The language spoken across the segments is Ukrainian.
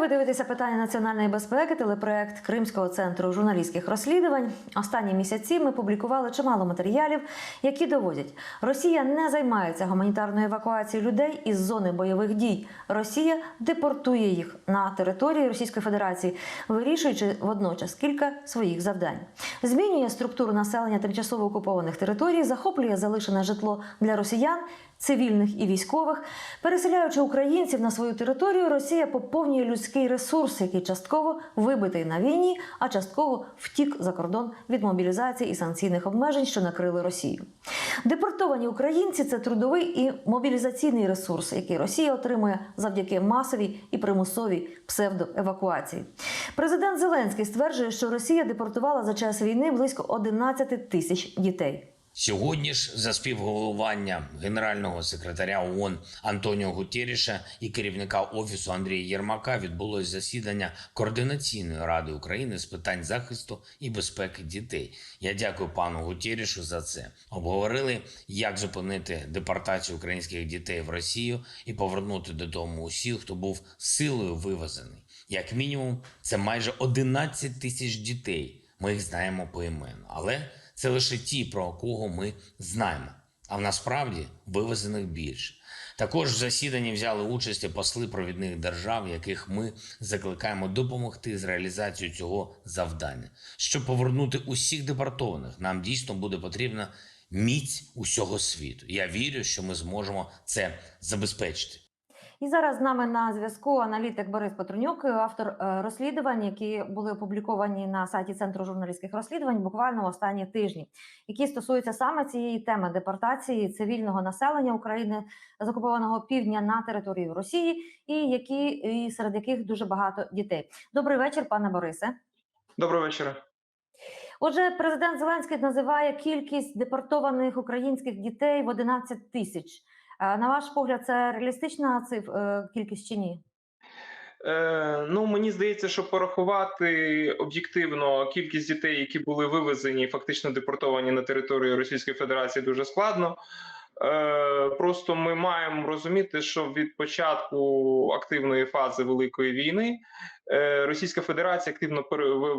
Ви дивитеся питання національної безпеки, телепроект Кримського центру журналістських розслідувань. Останні місяці ми публікували чимало матеріалів, які доводять, Росія не займається гуманітарною евакуацією людей із зони бойових дій. Росія депортує їх на території Російської Федерації, вирішуючи водночас кілька своїх завдань. Змінює структуру населення тимчасово окупованих територій, захоплює залишене житло для росіян цивільних і військових. Переселяючи українців на свою територію, Росія поповнює людський ресурс, який частково вибитий на війні, а частково втік за кордон від мобілізації і санкційних обмежень, що накрили Росію. Депортовані українці це трудовий і мобілізаційний ресурс, який Росія отримує завдяки масовій і примусовій псевдоевакуації. Президент Зеленський стверджує, що Росія депортувала за час війни близько 11 тисяч дітей. Сьогодні ж за співголовування генерального секретаря ООН Антоніо Гутєріша і керівника офісу Андрія Єрмака відбулось засідання координаційної ради України з питань захисту і безпеки дітей. Я дякую пану Гутєрішу за це. Обговорили, як зупинити депортацію українських дітей в Росію і повернути додому усіх, хто був силою вивезений. Як мінімум, це майже 11 тисяч дітей. Ми їх знаємо поіменно, але це лише ті, про кого ми знаємо. А насправді вивезених більше. Також в засіданні взяли участь посли провідних держав, яких ми закликаємо допомогти з реалізацією цього завдання. Щоб повернути усіх депортованих, нам дійсно буде потрібна міць усього світу. Я вірю, що ми зможемо це забезпечити. І зараз з нами на зв'язку аналітик Борис Петрунюк, автор е, розслідувань, які були опубліковані на сайті Центру журналістських розслідувань буквально в останні тижні, які стосуються саме цієї теми депортації цивільного населення України з окупованого півдня на територію Росії, і які і серед яких дуже багато дітей. Добрий вечір, пане Борисе. Доброго вечора. Отже, президент Зеленський називає кількість депортованих українських дітей в 11 тисяч. Е, На ваш погляд, це реалістична циф... е, кількість чи ні? Е, ну мені здається, що порахувати об'єктивно кількість дітей, які були вивезені, фактично депортовані на територію Російської Федерації, дуже складно. Просто ми маємо розуміти, що від початку активної фази великої війни Російська Федерація активно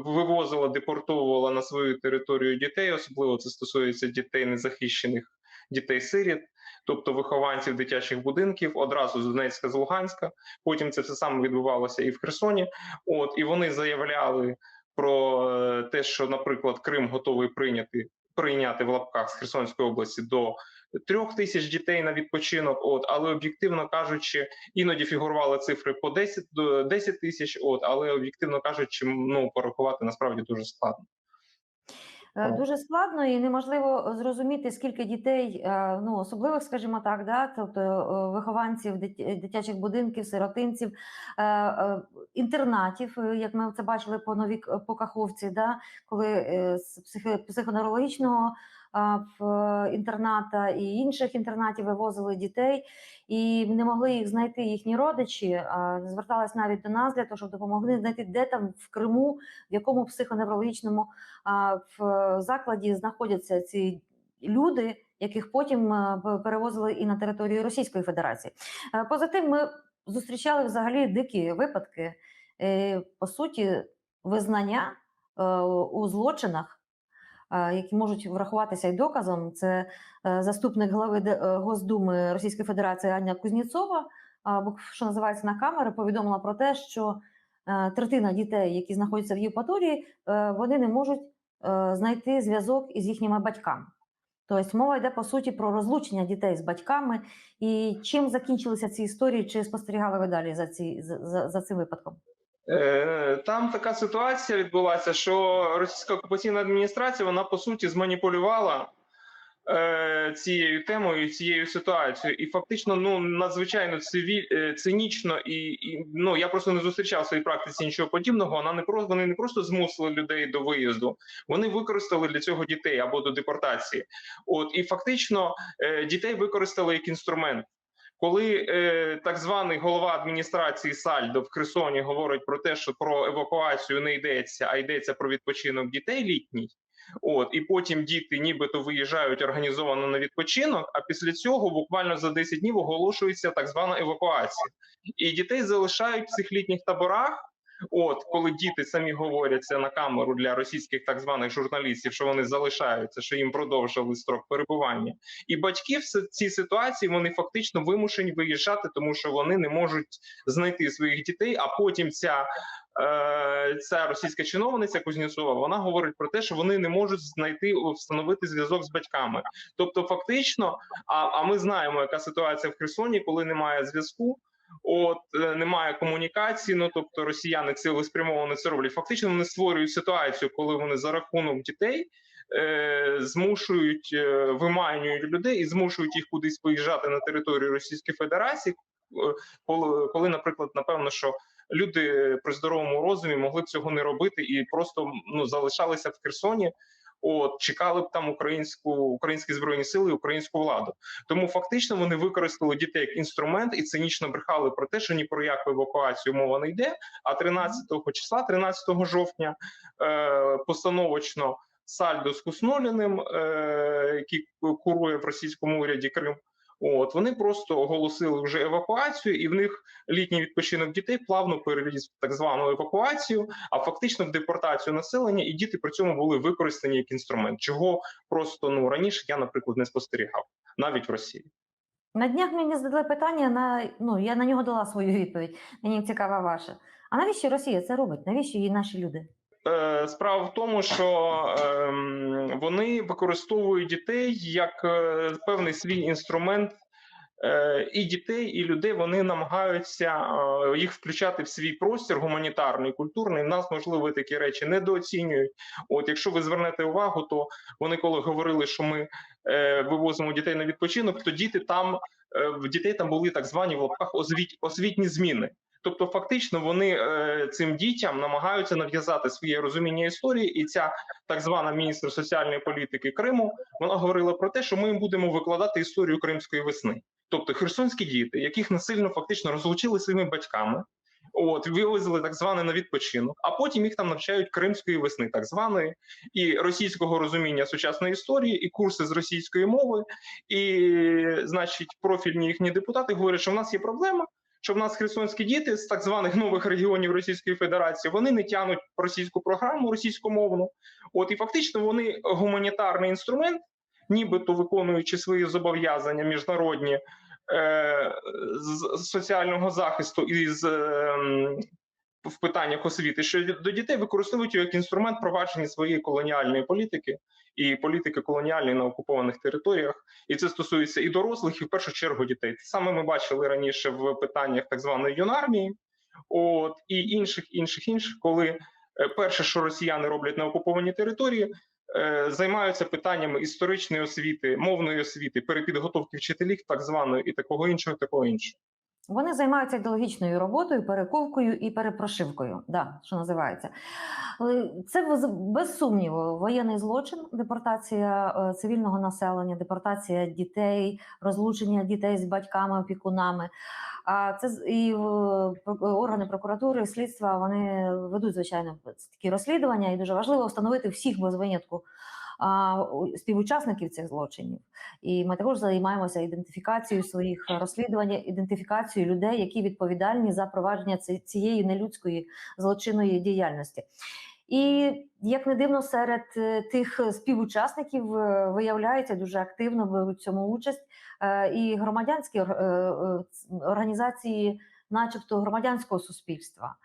вивозила, депортовувала на свою територію дітей. Особливо це стосується дітей незахищених, дітей сиріт. Тобто вихованців дитячих будинків одразу з Донецька з Луганська. Потім це все саме відбувалося і в Херсоні. От і вони заявляли про е, те, що, наприклад, Крим готовий прийняти прийняти в лапках з Херсонської області до трьох тисяч дітей на відпочинок. От, але об'єктивно кажучи, іноді фігурували цифри по 10 до 10 тисяч. От, але об'єктивно кажучи, ну порахувати насправді дуже складно. Е. Дуже складно і неможливо зрозуміти, скільки дітей, е, ну особливих, скажімо так, да, тобто е, вихованців дит- дитячих будинків, сиротинців, інтернатів, як ми це бачили по новій по Каховці, да, коли з психо- психоневрологічного в е, інтерната і інших інтернатів вивозили дітей, і не могли їх знайти їхні родичі. Звертались навіть до нас для того, щоб допомогли знайти, де там в Криму, в якому психоневрологічному е, закладі знаходяться ці люди, яких потім е, перевозили і на територію Російської Федерації. Поза тим, ми зустрічали взагалі дикі випадки, по суті, визнання у злочинах. Які можуть врахуватися й доказом, це е, заступник глави Д- е, Госдуми Російської Федерації Аня Кузнєцова, а, що називається на камери, повідомила про те, що е, третина дітей, які знаходяться в Євпаторії, вони не можуть знайти зв'язок із їхніми батьками. Тобто мова йде по суті про розлучення дітей з батьками. І чим закінчилися ці історії? Чи спостерігали ви далі за, ці, за, за цим випадком? Е, Там така ситуація відбулася, що російська окупаційна адміністрація вона по суті зманіпулювала е, цією темою, цією ситуацією, і фактично ну надзвичайно цивіль, е, цинічно і, і ну я просто не зустрічав в своїй практиці нічого подібного. Вона не просто вони не просто змусили людей до виїзду, вони використали для цього дітей або до депортації. От і фактично дітей використали як інструмент. Коли е, так званий голова адміністрації Сальдо в Херсоні говорить про те, що про евакуацію не йдеться, а йдеться про відпочинок дітей літній, От і потім діти нібито виїжджають організовано на відпочинок. А після цього буквально за 10 днів оголошується так звана евакуація, і дітей залишають в цих літніх таборах. От коли діти самі говорять це на камеру для російських так званих журналістів, що вони залишаються, що їм продовжили строк перебування, і батьки в цій ситуації вони фактично вимушені виїжджати, тому що вони не можуть знайти своїх дітей. А потім ця, е, ця російська чиновниця Кузнєцова вона говорить про те, що вони не можуть знайти встановити зв'язок з батьками. Тобто, фактично, а, а ми знаємо, яка ситуація в Херсоні, коли немає зв'язку. От е, немає комунікації, ну тобто росіяни цілеспрямовано це роблять. Фактично вони створюють ситуацію, коли вони за рахунок дітей е, змушують е, виманюють людей і змушують їх кудись поїжджати на територію Російської Федерації. Коли, коли, наприклад, напевно, що люди при здоровому розумі могли б цього не робити і просто ну залишалися в Херсоні. От чекали б там українську українські збройні сили, і українську владу. Тому фактично вони використали дітей як інструмент і цинічно брехали про те, що ні про яку евакуацію мова не йде. А 13 числа, 13 жовтня, е, постановочно Сальдо з Кусноліним, е, який курує в російському уряді Крим. От вони просто оголосили вже евакуацію, і в них літній відпочинок дітей плавно переліз в так звану евакуацію, а фактично в депортацію населення, і діти при цьому були використані як інструмент, чого просто ну раніше я, наприклад, не спостерігав навіть в Росії. На днях мені задали питання на ну я на нього дала свою відповідь. Мені цікава ваша. А навіщо Росія це робить? Навіщо її наші люди? Е, Справа в тому, що ем, вони використовують дітей як е, певний свій інструмент. Е, І дітей, і людей вони намагаються е, їх включати в свій простір гуманітарний, культурний. Нас можливо такі речі недооцінюють. От якщо ви звернете увагу, то вони коли говорили, що ми вивозимо дітей на відпочинок, то діти там в дітей там були так звані в лапках освіт, освітні зміни. Тобто, фактично, вони е, цим дітям намагаються нав'язати своє розуміння історії, і ця так звана міністр соціальної політики Криму вона говорила про те, що ми будемо викладати історію кримської весни. Тобто херсонські діти, яких насильно фактично розлучили своїми батьками, от вивезли так зване на відпочинок, а потім їх там навчають кримської весни, так званої, і російського розуміння сучасної історії, і курси з російської мови. І, значить, профільні їхні депутати говорять, що в нас є проблема що в нас херсонські діти з так званих нових регіонів Російської Федерації вони не тянуть російську програму російськомовну. От і фактично вони гуманітарний інструмент, нібито виконуючи свої зобов'язання міжнародні е, з соціального захисту і з е, в питаннях освіти, що до дітей використовують як інструмент провадження своєї колоніальної політики і політики колоніальної на окупованих територіях, і це стосується і дорослих, і в першу чергу дітей. Це саме ми бачили раніше в питаннях так званої юнармії, от і інших, інших, інших, коли е, перше, що росіяни роблять на окупованій території. е, Займаються питаннями історичної освіти, мовної освіти, перепідготовки вчителів, так званої, і такого іншого, такого іншого. Вони займаються ідеологічною роботою, перековкою і перепрошивкою, да, що називається. Це без- сумніву воєнний злочин, депортація е, цивільного населення, депортація дітей, розлучення дітей з батьками, опікунами. А це і органи прокуратури, слідства вони ведуть звичайно такі розслідування, і дуже важливо встановити всіх без винятку співучасників цих злочинів. І ми також займаємося ідентифікацією своїх розслідувань, ідентифікацією людей, які відповідальні за провадження ці- цієї нелюдської злочинної діяльності. І як не дивно, серед е, тих співучасників е, виявляється дуже активно в цьому участь е, і громадянські організації, начебто громадянського суспільства.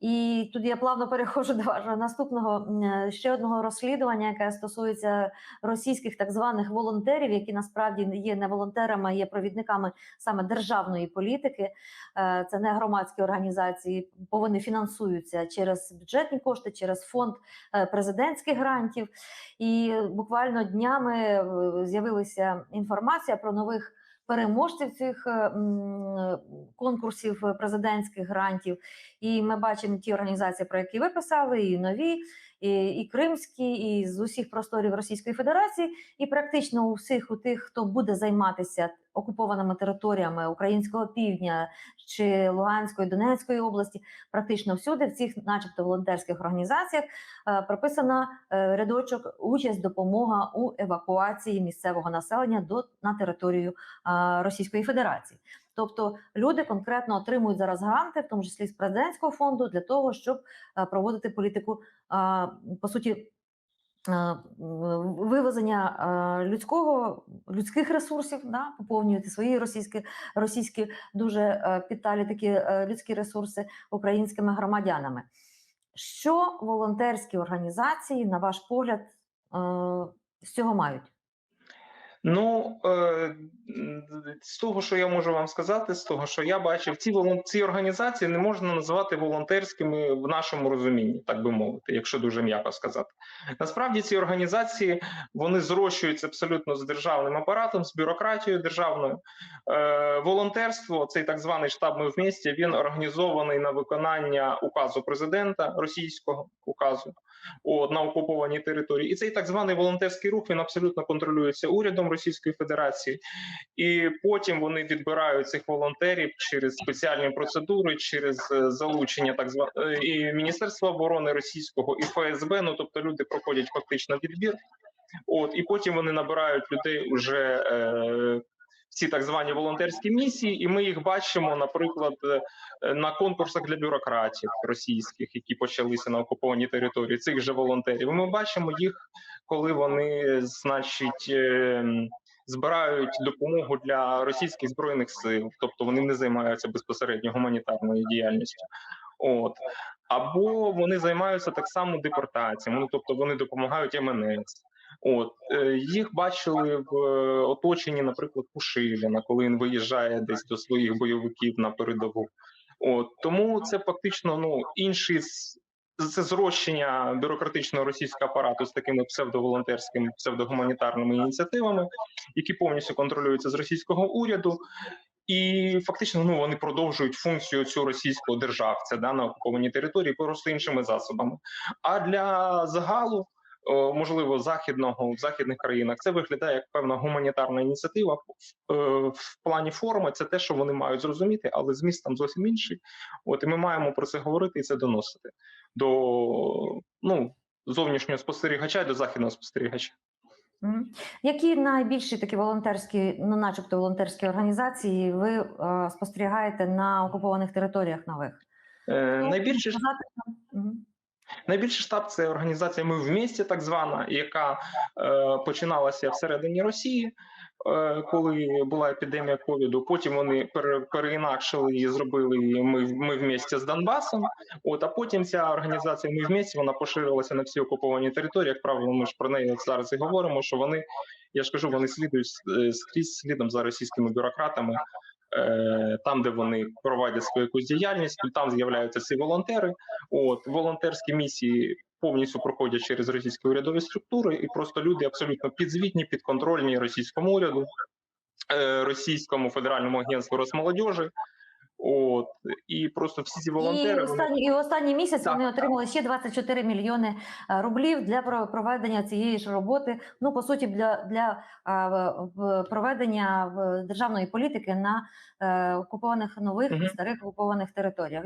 І тут я плавно переходжу до вашого наступного е, ще одного розслідування, яке стосується російських так званих волонтерів, які насправді є не волонтерами, а є провідниками саме державної політики. Е, Це не громадські організації, бо вони фінансуються через бюджетні кошти, через фонд е, президентських грантів. І буквально днями з'явилася інформація про нових. Переможців цих е, конкурсів президентських грантів, і ми бачимо ті організації, про які ви писали, і нові, і, і кримські, і з усіх просторів Російської Федерації, і практично у всіх у тих, хто буде займатися окупованими територіями українського півдня чи Луганської Донецької області, практично всюди, в цих, начебто, волонтерських організаціях, е, прописана е, рядочок участь, допомога у евакуації місцевого населення до на територію е, Російської Федерації. Тобто люди конкретно отримують зараз гранти, в тому числі з президентського фонду, для того, щоб проводити політику по суті. Е, Вивезення е, людського людських ресурсів, да, поповнювати свої російські російські дуже е, підталі такі людські ресурси українськими громадянами. Що волонтерські організації, на ваш погляд, з цього мають? Ну е, з того, що я можу вам сказати, з того, що я бачив, ці ці організації не можна називати волонтерськими в нашому розумінні, так би мовити, якщо дуже м'яко сказати. Насправді ці організації вони зрощуються абсолютно з державним апаратом, з бюрократією державною. Е, волонтерство, цей так званий штаб «Ми вместе», він організований на виконання указу президента російського указу от, на окупованій території. І цей так званий волонтерський рух він абсолютно контролюється урядом Російської Федерації, і потім вони відбирають цих волонтерів через спеціальні процедури, через е, залучення так званого і Міністерства оборони Російського і ФСБ. Ну тобто люди проходять фактично відбір. От і потім вони набирають людей уже е, ці так звані волонтерські місії, і ми їх бачимо, наприклад, е, на конкурсах для бюрократів російських, які почалися на окупованій території цих же волонтерів. Ми бачимо їх, коли вони, значить. е, Збирають допомогу для російських збройних сил, тобто вони не займаються безпосередньо гуманітарною діяльністю. От або вони займаються так само депортаціями, ну тобто вони допомагають МНС. От е, їх бачили в е, оточенні, наприклад, Пушиліна, коли він виїжджає десь до своїх бойовиків на передову. От тому це фактично ну інший це зрощення бюрократичного російського апарату з такими псевдоволонтерськими, псевдогуманітарними ініціативами, які повністю контролюються з російського уряду. І фактично ну вони продовжують функцію цю російського державця да, на окупованій території просто іншими засобами. А для загалу, можливо, західного в західних країнах це виглядає як певна гуманітарна ініціатива. В, е, плані форми це те, що вони мають зрозуміти, але зміст там зовсім інший. От і ми маємо про це говорити і це доносити до ну зовнішнього спостерігача і до західного спостерігача. Які найбільші такі волонтерські, ну, начебто волонтерські організації, ви е, спостерігаєте на окупованих територіях нових? Е, Ну, найбільше? Мгм. Найбільший штаб це організація Ми в місті, так звана, яка е, починалася всередині Росії, е, коли була епідемія ковіду. Потім вони пере, переінакшили і зробили її ми, ми в місті з Донбасом. От а потім ця організація Ми в місті вона поширилася на всі окуповані території. Як правило, ми ж про неї зараз і говоримо. Що вони, я ж кажу, вони слідують е, скрізь слідом за російськими бюрократами. Е, Там, де вони проводять свою якусь діяльність, там з'являються ці волонтери. От волонтерські місії повністю проходять через російські урядові структури, і просто люди абсолютно підзвітні, підконтрольні російському уряду, е, російському федеральному агентству Росмолодежі. От і просто всі ці волонтери І, останні, і останній місяць Так, вони так. отримали ще 24 мільйони е, рублів для про- проведення цієї ж роботи. Ну по суті, для, для проведення державної політики на е, окупованих нових і старих окупованих територіях.